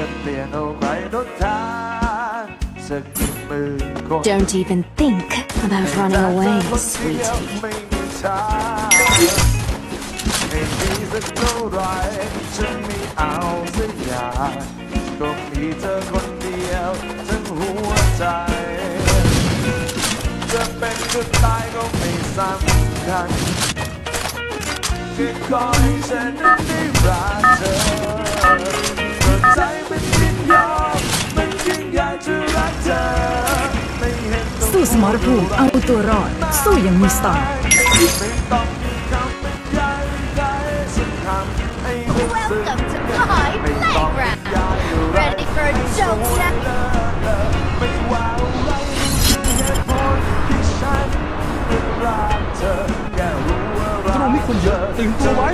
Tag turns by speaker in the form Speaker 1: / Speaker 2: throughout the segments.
Speaker 1: จะเปลี่ยนเอาใครทดแทนสักกี่หมื่นคน
Speaker 2: Don't even think about running away, sweetie.
Speaker 1: ไม่มีทางไม่มีสักเท่าไหรฉันไม่เอาสักอย่างก็มีเธอคนเดียวทั้งหัวใจ จะเป็นจะตายก็ไม่สำคัญแค่ขอให้ฉันนั้นได้รักเธอเปิด ใจมันยิ่งยอมมันยิ่งอยากจะรักเธอไม่เห็นต้อง
Speaker 3: สู้สมรภูมิเอาตัวรอด สู้อย่างมีสไตล์
Speaker 1: ไม่ต้องมีคำบรรยายใดๆสักคำให้รู้สึก
Speaker 4: Welcome to my
Speaker 1: ไม่ต้องบรรยายอะไร
Speaker 4: Ready for a joke, Jack?
Speaker 1: ไม่ว่าอะไรเหตุผลที่ฉันเป็นรักเธอแค่รู้ว่ารัก
Speaker 5: ตรงนี้คนเยอะตื่นตัวไว้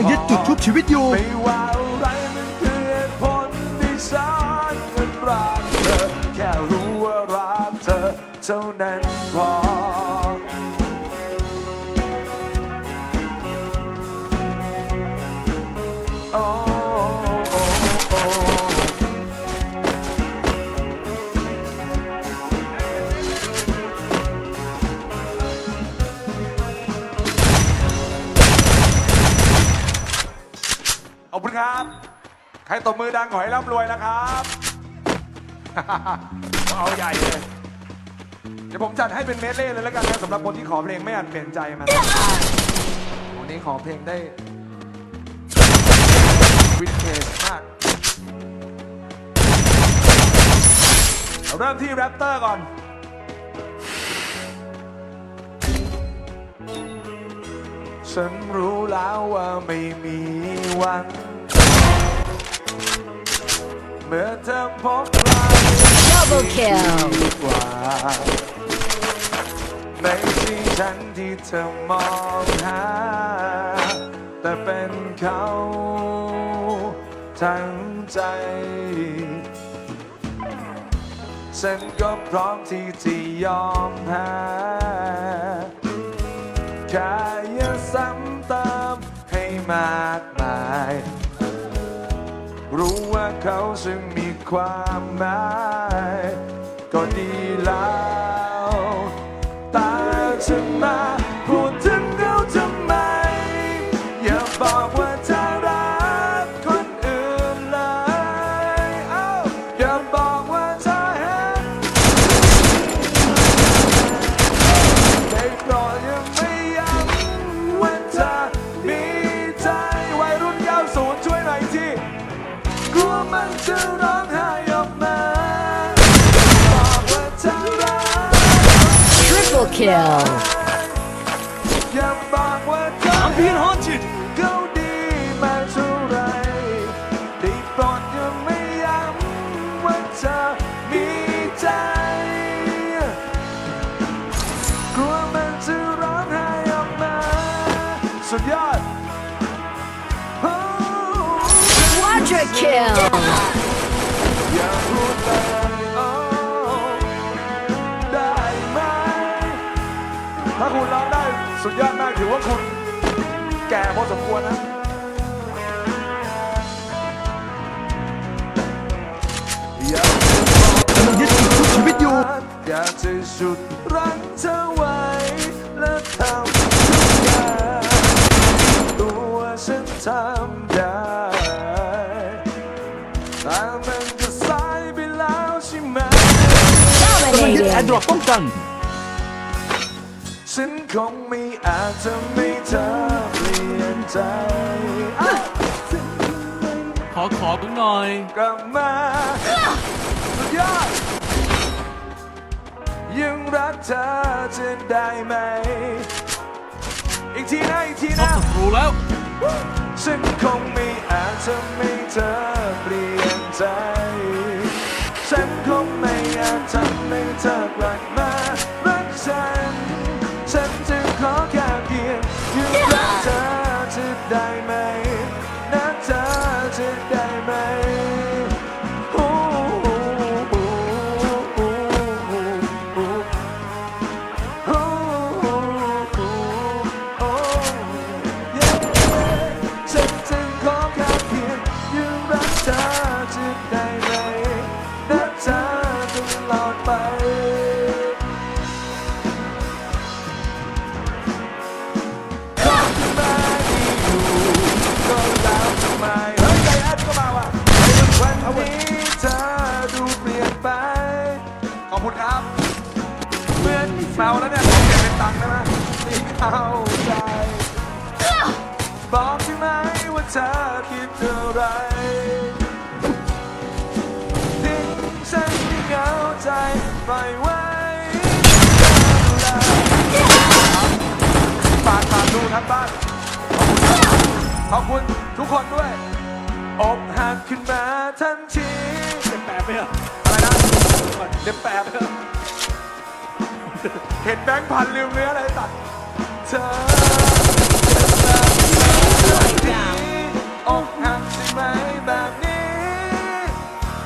Speaker 1: ลังยึ
Speaker 5: ดจุดชุบชีวิตอยู่
Speaker 1: ไม่ว่าอะไรมันคือเหตุผลที่ฉันนั้นรักเธอ แค่รู้ว่ารักเธอเท่านั้นพอ ขอบคุณครับ ใครตบมือดังขอให้ร่ำรวยนะครับ เอาใหญ่เลย เดี๋ยวผมจัดให้เป็นเมดเล่เลยแล้วกันนะสำหรับคนที่ขอเพลงไม่อาจเปลี่ยนใจมาวันนี้ขอเพลงได้วินเทจมาก เราเริ่มที่แรปเตอร์ก่อน ฉันรู้แล้วว่าไม่มีวัน เมื่อเธอพบใคร
Speaker 2: Double kill.
Speaker 1: ดีกว่าไม่ใช่ฉันที่เธอมองหา แต่เป็นเขาทั้งใจ ฉันก็พร้อมที่จะยอมแพ้ แค่อย่าซ้ำเติมให้มากมาย รู้ว่าเขาซึ่งมีความหมายก็ดีแล้วแต่จะมา
Speaker 2: kill.
Speaker 1: อย่าบอกว่าเธอ
Speaker 5: I'm being haunted
Speaker 1: เขาดีมาเท่าไรได้โปรดอย่าไม่ย้ำว่าเธอมีใจ กลัวมันจะร้องไห้ออกมา สุดยอด
Speaker 2: Quadra kill.
Speaker 1: สุดยอดมากถือว่าคุณแก่พอสมควรนะอย่ากำ
Speaker 5: ลังยึดจุดชุบชีวิตอยู่
Speaker 1: อยากจะสุดรั้งเธอไว้และทำทุกอย่างตัวฉันทำได้แต่มันก็สายไปแล้วใช่ไหม
Speaker 5: กำลังยึดแอร์
Speaker 2: Dominating.
Speaker 5: ดรอปป้องกัน
Speaker 1: ฉันคงไม่ อาจทำให้เธอเปลี่ยนใจอะ
Speaker 5: ขอขอดูหน่อย
Speaker 1: กลับมาสุดยอดยังรักเธอจะได้ไหม อีกทีนะอีกที
Speaker 5: ชอบ
Speaker 1: นะ
Speaker 5: ศัตรูแล้ว
Speaker 1: ฉันคงไม่อาจทำให้เธอเปลี่ยนใจ ฉันคงไม่อาจทำให้เธอกลับมา มือนเมาแล้วเนี่ยเก็บเป็นตังค์ได้ไหมที่เข้าใจบอกใช่ไหมว่าเธอคิดอะไรทิ้งฉันที่เหงาใจปล่อยไว้ฝากฝากดูทั้งบ้านขอบคุณขอบคุณทุกคนด้วยอกหักขึ้นมาทันทีเด็บแปบไปเหรออะไรนะเด็บแปบไปเหรอ เห็นแบงค์พันลืมเนื้ออะไรตัดเธออกหักใช่ไหมแบบนี้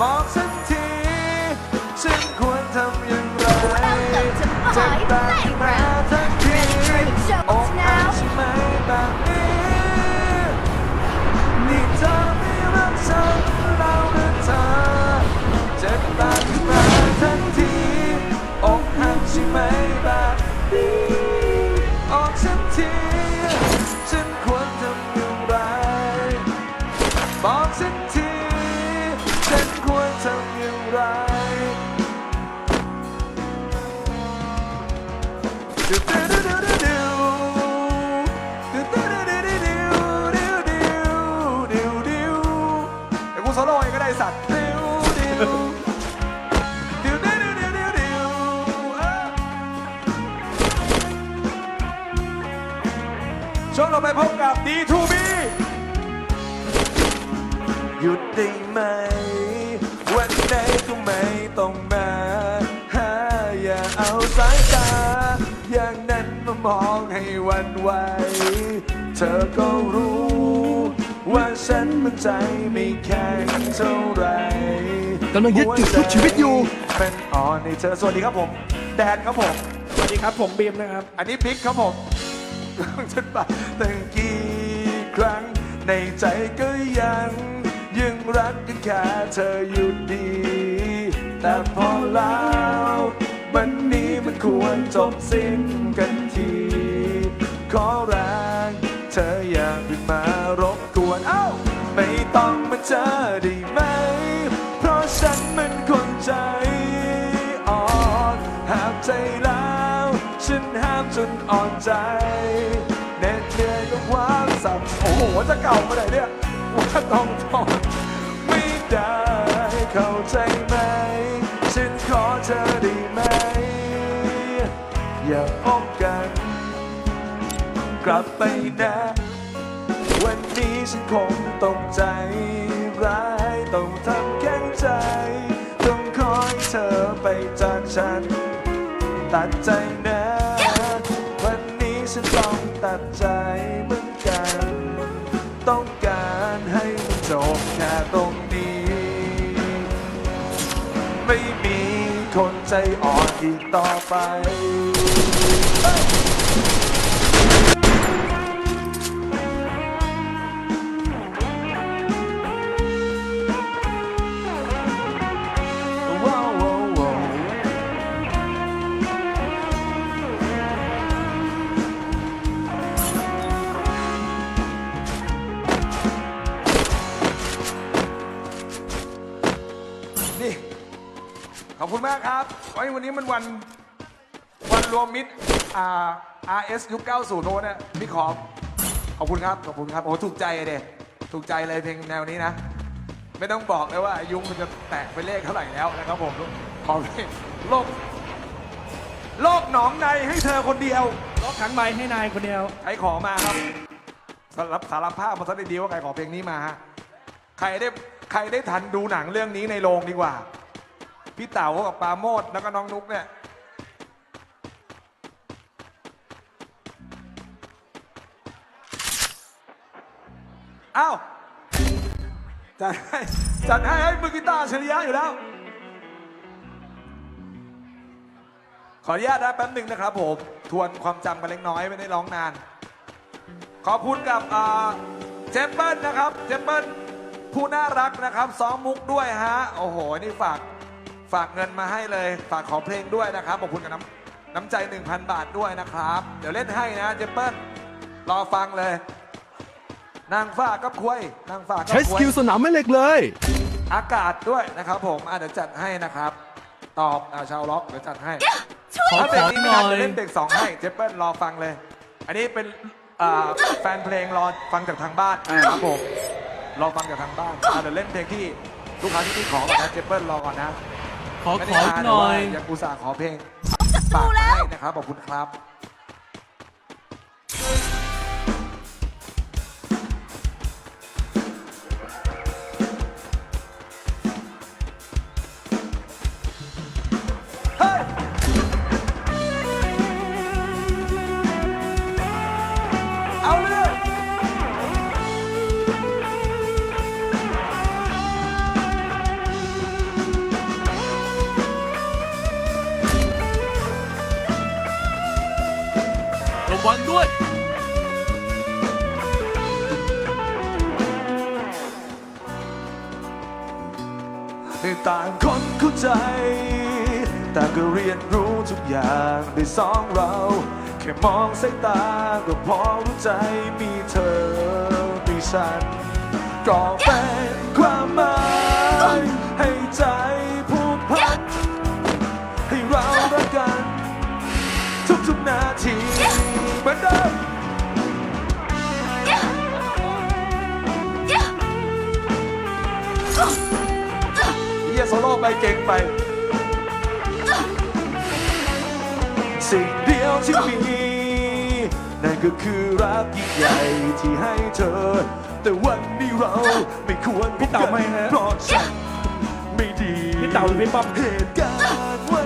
Speaker 1: บอกฉันทีางไรอ้กูโโล่ก็ได้สัตว์ดิวดิวดิวดิวดิวช่วงเราไปพบกับ D2B หยุดได้ไหม ก็ไม่ต้องมาหาอย่าเอาสายตา อย่างนั้นมามองให้หวันไหว เธอก็รู้ ว่าฉันมันใจไม่แข็งเท่าไหร
Speaker 5: กำลังยึดจุดทุกชีวิตอยู่
Speaker 1: เป็นอ่อนในเธอสวัสดีครับผม แดนครับผม
Speaker 6: สวัสดีครับ ผมบีมนะครับ
Speaker 1: อันนี้บิ๊กครับผมฉันไปตั้งกี่ครั้งในใจก็ยัง ยังรักกันแค่เธออยู่ดี แต่พอแล้ววันนี้มันควรจบสิ้นกันที ขอแรงเธออย่าเพิ่งมารบกวนเอ้าไม่ต้องมาเจอได้ไหม เพราะฉันมันคนใจอ่อนหากใจแล้ว ฉันห้ามจนอ่อนใจเหน็ดเหนื่อยกับความสับโอ้โหจะเก่ามาไหนเนี่ย ว่าต้องทนไม่ได้เข้าใจไหม ฉันขอเธอได้ไหม อย่าพบกัน กลับไปนะ วันนี้ฉันคงตกใจร้ายต้องทำแข็งใจ ต้องคอยเธอไปจากฉัน ตัดใจนะ วันนี้ฉันต้องตัดใจ อ่อนอีกต่อไป ว้าวว้าวว้าวนี่ ขอบคุณมากครับไว้วันนี้มันวันวันรวมมิตรอ่า RS ยุค90โน้นนะพี่ขอบขอบคุณครับ ขอบคุณครับ โอ้ถูกใจเลยเด็ถูกใจเลยเพลงแนวนี้นะ ไม่ต้องบอกเลยว่าอายุมันจะแตกไปเลขเท่าไหร่แล้วนะครับผมขอเพลงโลก โลกหนองในให้เธอคนเดียว
Speaker 6: ล็อกขังไม้ให้นายคนเดียว
Speaker 1: ใครขอมาครับสารบสารภาพมาซะดีๆว่าใครขอเพลงนี้มาฮะ ใครได้ใครได้ทันดูหนังเรื่องนี้ในโรงดีกว่า พี่เต๋ากับปาโมดแล้วก็น้องนุ๊กเนี่ยอ้าวจัดให้จัดให้ให้มือกีตาร์อัจฉริยะอยู่แล้ว ขออนุญาตนะแป๊บหนึ่งนะครับผม ทวนความจำกันเล็กน้อยไม่ได้ร้องนาน ขอบคุณกับอ่าเจมเปิลนะครับ เจมเปิลผู้น่ารักนะครับซ้อมมุกด้วยฮะ โอ้โห นี่ฝาก ฝากเงินมาให้เลย ฝากขอเพลงด้วยนะครับ ขอบคุณกับน้ำน้ำใจ 1,000 บาทด้วยนะครับ เดี๋ยวเล่นให้นะเจมเปิลรอฟังเลย นางฟ้ากับควย นางฟ้ากับ
Speaker 5: ใช้
Speaker 1: ค
Speaker 5: ส
Speaker 1: วย
Speaker 5: กิลสนามแม่เหล็กเลย
Speaker 1: อากาศด้วยนะครับผมอะเดี๋ยวจัดให้นะครับ ตอบอาชาวล็อกเดี๋ยวจัดให้
Speaker 6: ขอ
Speaker 1: ถ้า
Speaker 6: ข
Speaker 1: เบรก
Speaker 6: อ
Speaker 1: นี้
Speaker 6: ห
Speaker 1: ไม่
Speaker 6: น่
Speaker 1: ทั
Speaker 6: อนย
Speaker 1: จะเล่นเบรกสองให้ เจเปิลรอฟังเลย อันนี้เป็นอ่าแฟนเพลงรอฟังจากทางบ้านนะครับผมรอฟังจากทางบ้านอะเดี๋ยวเล่นเพลงที่ลูกค้าที่นี่ขอก่อนนะเจเปิลรอก่อนนะ
Speaker 6: ขอขอ
Speaker 1: อ
Speaker 6: หน่อ
Speaker 1: ว่ายอยากอุสาขอเพลงฝากมาให้นะครับขอบคุณครับ
Speaker 6: ระวังด้วย
Speaker 1: ให้ต่างคนเข้าใจ แต่ก็เรียนรู้ทุกอย่างด้วยสองเรา แค่มองสายตาก็พอรู้ใจมีเธอมีฉันก็เป็นความหมาย เฮียโซโล่ไปเก่งไป สิ่งเดียวที่มี นั่นก็คือรักยิ่งใหญ่ที่ให้เธอ แต่วันนี้เราไม่ควร
Speaker 6: พี่เต๋าไม่ฮะ
Speaker 1: เพราะฉันไม่ดี
Speaker 6: พี่เต๋าหรือพี่ป้อม
Speaker 1: เหตุการณ์